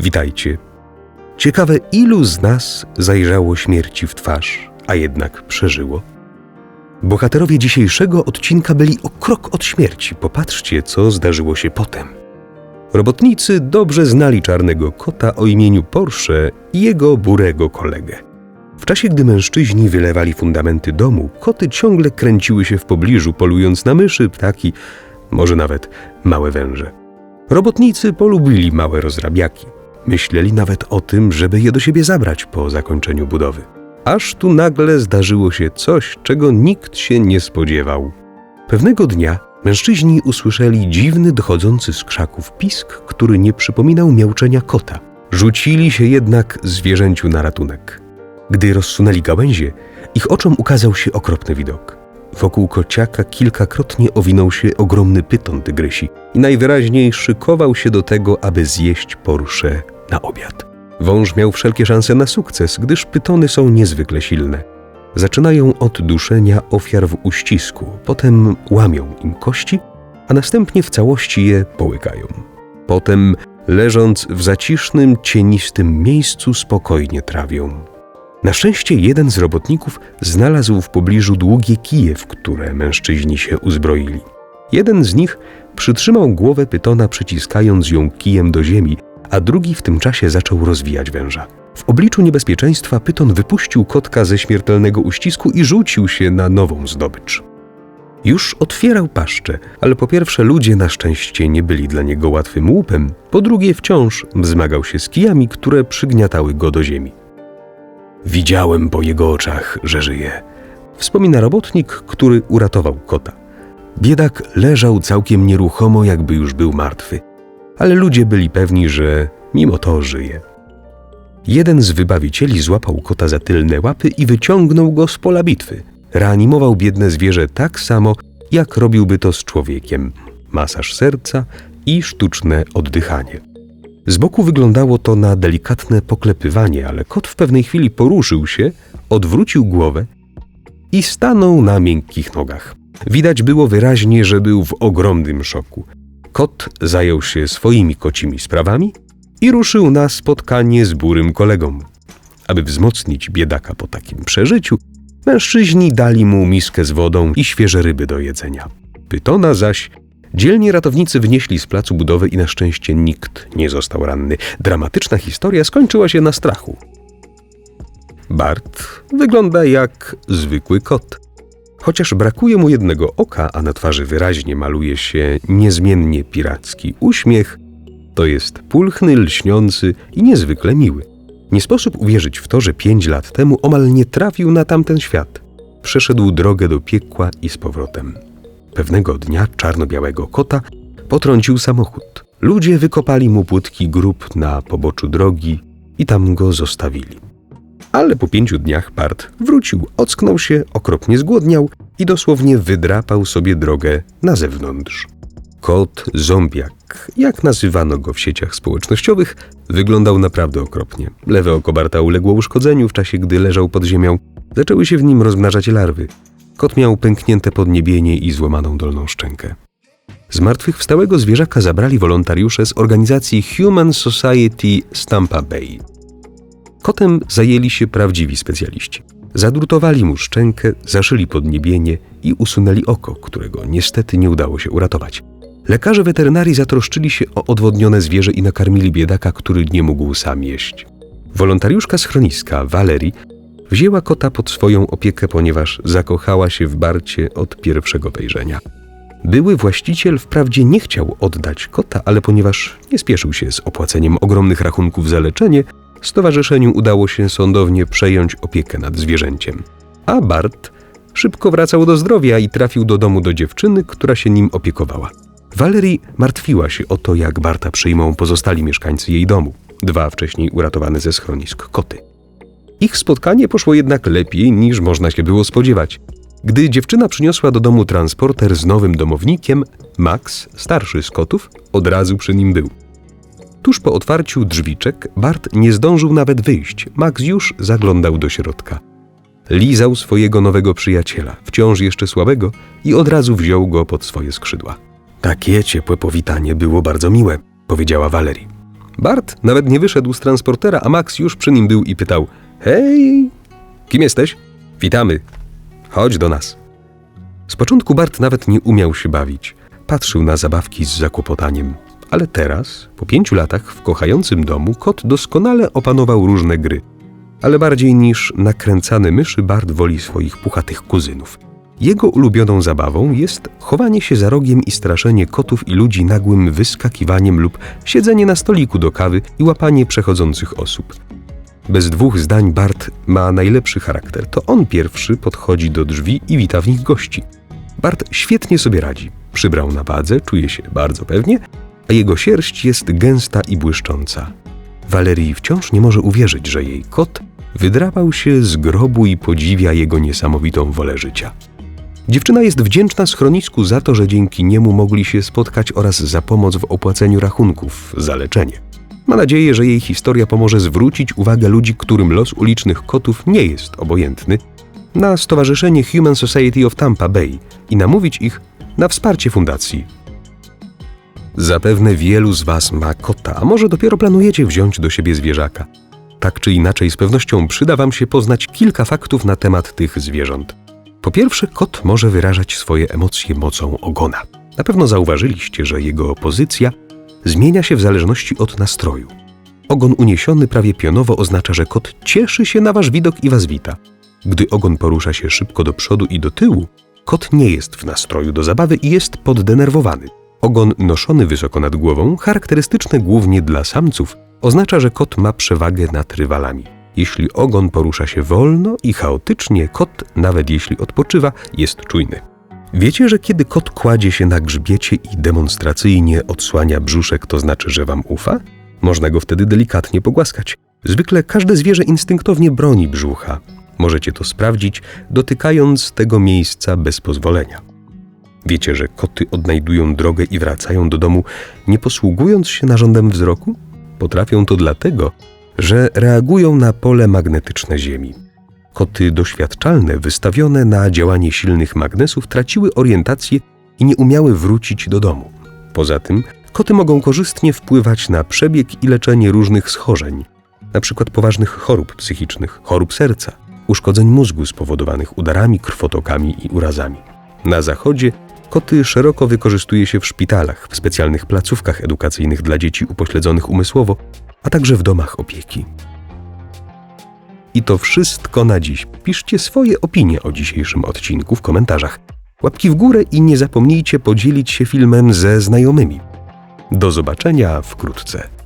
Witajcie. Ciekawe, ilu z nas zajrzało śmierci w twarz, a jednak przeżyło? Bohaterowie dzisiejszego odcinka byli o krok od śmierci. Popatrzcie, co zdarzyło się potem. Robotnicy dobrze znali czarnego kota o imieniu Porsche i jego burego kolegę. W czasie, gdy mężczyźni wylewali fundamenty domu, koty ciągle kręciły się w pobliżu, polując na myszy, ptaki, może nawet małe węże. Robotnicy polubili małe rozrabiaki. Myśleli nawet o tym, żeby je do siebie zabrać po zakończeniu budowy. Aż tu nagle zdarzyło się coś, czego nikt się nie spodziewał. Pewnego dnia mężczyźni usłyszeli dziwny, dochodzący z krzaków pisk, który nie przypominał miauczenia kota. Rzucili się jednak zwierzęciu na ratunek. Gdy rozsunęli gałęzie, ich oczom ukazał się okropny widok. Wokół kociaka kilkakrotnie owinął się ogromny pyton tygrysi i najwyraźniej szykował się do tego, aby zjeść Porsche na obiad. Wąż miał wszelkie szanse na sukces, gdyż pytony są niezwykle silne. Zaczynają od duszenia ofiar w uścisku, potem łamią im kości, a następnie w całości je połykają. Potem, leżąc w zacisznym, cienistym miejscu, spokojnie trawią. Na szczęście jeden z robotników znalazł w pobliżu długie kije, w które mężczyźni się uzbroili. Jeden z nich przytrzymał głowę pytona, przyciskając ją kijem do ziemi, a drugi w tym czasie zaczął rozwijać węża. W obliczu niebezpieczeństwa pyton wypuścił kotka ze śmiertelnego uścisku i rzucił się na nową zdobycz. Już otwierał paszczę, ale po pierwsze ludzie na szczęście nie byli dla niego łatwym łupem, po drugie wciąż wzmagał się z kijami, które przygniatały go do ziemi. Widziałem po jego oczach, że żyje. Wspomina robotnik, który uratował kota. Biedak leżał całkiem nieruchomo, jakby już był martwy, ale ludzie byli pewni, że mimo to żyje. Jeden z wybawicieli złapał kota za tylne łapy i wyciągnął go z pola bitwy. Reanimował biedne zwierzę tak samo, jak robiłby to z człowiekiem. Masaż serca i sztuczne oddychanie. Z boku wyglądało to na delikatne poklepywanie, ale kot w pewnej chwili poruszył się, odwrócił głowę i stanął na miękkich nogach. Widać było wyraźnie, że był w ogromnym szoku. Kot zajął się swoimi kocimi sprawami i ruszył na spotkanie z burym kolegą. Aby wzmocnić biedaka po takim przeżyciu, mężczyźni dali mu miskę z wodą i świeże ryby do jedzenia. Pytona zaś Dzielni ratownicy wnieśli z placu budowy i na szczęście nikt nie został ranny. Dramatyczna historia skończyła się na strachu. Bart wygląda jak zwykły kot. Chociaż brakuje mu jednego oka, a na twarzy wyraźnie maluje się niezmiennie piracki uśmiech, to jest pulchny, lśniący i niezwykle miły. Nie sposób uwierzyć w to, że pięć lat temu omal nie trafił na tamten świat. Przeszedł drogę do piekła i z powrotem. Pewnego dnia czarno-białego kota potrącił samochód. Ludzie wykopali mu płytki grób na poboczu drogi i tam go zostawili. Ale po pięciu dniach Bart wrócił, ocknął się, okropnie zgłodniał i dosłownie wydrapał sobie drogę na zewnątrz. Kot zombiak, jak nazywano go w sieciach społecznościowych, wyglądał naprawdę okropnie. Lewe oko Barta uległo uszkodzeniu w czasie, gdy leżał pod ziemią. Zaczęły się w nim rozmnażać larwy. Kot miał pęknięte podniebienie i złamaną dolną szczękę. Zmartwychwstałego zwierzaka zabrali wolontariusze z organizacji Human Society Stampa Bay. Kotem zajęli się prawdziwi specjaliści. Zadrutowali mu szczękę, zaszyli podniebienie i usunęli oko, którego niestety nie udało się uratować. Lekarze weterynarii zatroszczyli się o odwodnione zwierzę i nakarmili biedaka, który nie mógł sam jeść. Wolontariuszka schroniska, Valerie, Wzięła kota pod swoją opiekę, ponieważ zakochała się w Barcie od pierwszego wejrzenia. Były właściciel wprawdzie nie chciał oddać kota, ale ponieważ nie spieszył się z opłaceniem ogromnych rachunków za leczenie, stowarzyszeniu udało się sądownie przejąć opiekę nad zwierzęciem. A Bart szybko wracał do zdrowia i trafił do domu do dziewczyny, która się nim opiekowała. Valerie martwiła się o to, jak Barta przyjmą pozostali mieszkańcy jej domu, dwa wcześniej uratowane ze schronisk koty. Ich spotkanie poszło jednak lepiej niż można się było spodziewać. Gdy dziewczyna przyniosła do domu transporter z nowym domownikiem, Max, starszy z kotów, od razu przy nim był. Tuż po otwarciu drzwiczek Bart nie zdążył nawet wyjść. Max już zaglądał do środka. Lizał swojego nowego przyjaciela, wciąż jeszcze słabego, i od razu wziął go pod swoje skrzydła. Takie ciepłe powitanie było bardzo miłe, powiedziała Valerie. Bart nawet nie wyszedł z transportera, a Max już przy nim był i pytał: Hej, kim jesteś? Witamy. Chodź do nas. Z początku Bart nawet nie umiał się bawić. Patrzył na zabawki z zakłopotaniem. Ale teraz, po pięciu latach w kochającym domu, kot doskonale opanował różne gry. Ale bardziej niż nakręcane myszy, Bart woli swoich puchatych kuzynów. Jego ulubioną zabawą jest chowanie się za rogiem i straszenie kotów i ludzi nagłym wyskakiwaniem lub siedzenie na stoliku do kawy i łapanie przechodzących osób. Bez dwóch zdań Bart ma najlepszy charakter. To on pierwszy podchodzi do drzwi i wita w nich gości. Bart świetnie sobie radzi. Przybrał na wadze, czuje się bardzo pewnie, a jego sierść jest gęsta i błyszcząca. Valerii wciąż nie może uwierzyć, że jej kot wydrapał się z grobu i podziwia jego niesamowitą wolę życia. Dziewczyna jest wdzięczna schronisku za to, że dzięki niemu mogli się spotkać oraz za pomoc w opłaceniu rachunków za leczenie. Ma nadzieję, że jej historia pomoże zwrócić uwagę ludzi, którym los ulicznych kotów nie jest obojętny, na Stowarzyszenie Human Society of Tampa Bay i namówić ich na wsparcie fundacji. Zapewne wielu z Was ma kota, a może dopiero planujecie wziąć do siebie zwierzaka. Tak czy inaczej, z pewnością przyda Wam się poznać kilka faktów na temat tych zwierząt. Po pierwsze, kot może wyrażać swoje emocje mocą ogona. Na pewno zauważyliście, że jego pozycja zmienia się w zależności od nastroju. Ogon uniesiony prawie pionowo oznacza, że kot cieszy się na wasz widok i was wita. Gdy ogon porusza się szybko do przodu i do tyłu, kot nie jest w nastroju do zabawy i jest poddenerwowany. Ogon noszony wysoko nad głową, charakterystyczny głównie dla samców, oznacza, że kot ma przewagę nad rywalami. Jeśli ogon porusza się wolno i chaotycznie, kot, nawet jeśli odpoczywa, jest czujny. Wiecie, że kiedy kot kładzie się na grzbiecie i demonstracyjnie odsłania brzuszek, to znaczy, że wam ufa? Można go wtedy delikatnie pogłaskać. Zwykle każde zwierzę instynktownie broni brzucha. Możecie to sprawdzić, dotykając tego miejsca bez pozwolenia. Wiecie, że koty odnajdują drogę i wracają do domu, nie posługując się narządem wzroku? Potrafią to dlatego, że reagują na pole magnetyczne Ziemi. Koty doświadczalne, wystawione na działanie silnych magnesów, traciły orientację i nie umiały wrócić do domu. Poza tym, koty mogą korzystnie wpływać na przebieg i leczenie różnych schorzeń, np. poważnych chorób psychicznych, chorób serca, uszkodzeń mózgu spowodowanych udarami, krwotokami i urazami. Na zachodzie koty szeroko wykorzystuje się w szpitalach, w specjalnych placówkach edukacyjnych dla dzieci upośledzonych umysłowo, a także w domach opieki. I to wszystko na dziś. Piszcie swoje opinie o dzisiejszym odcinku w komentarzach. Łapki w górę i nie zapomnijcie podzielić się filmem ze znajomymi. Do zobaczenia wkrótce.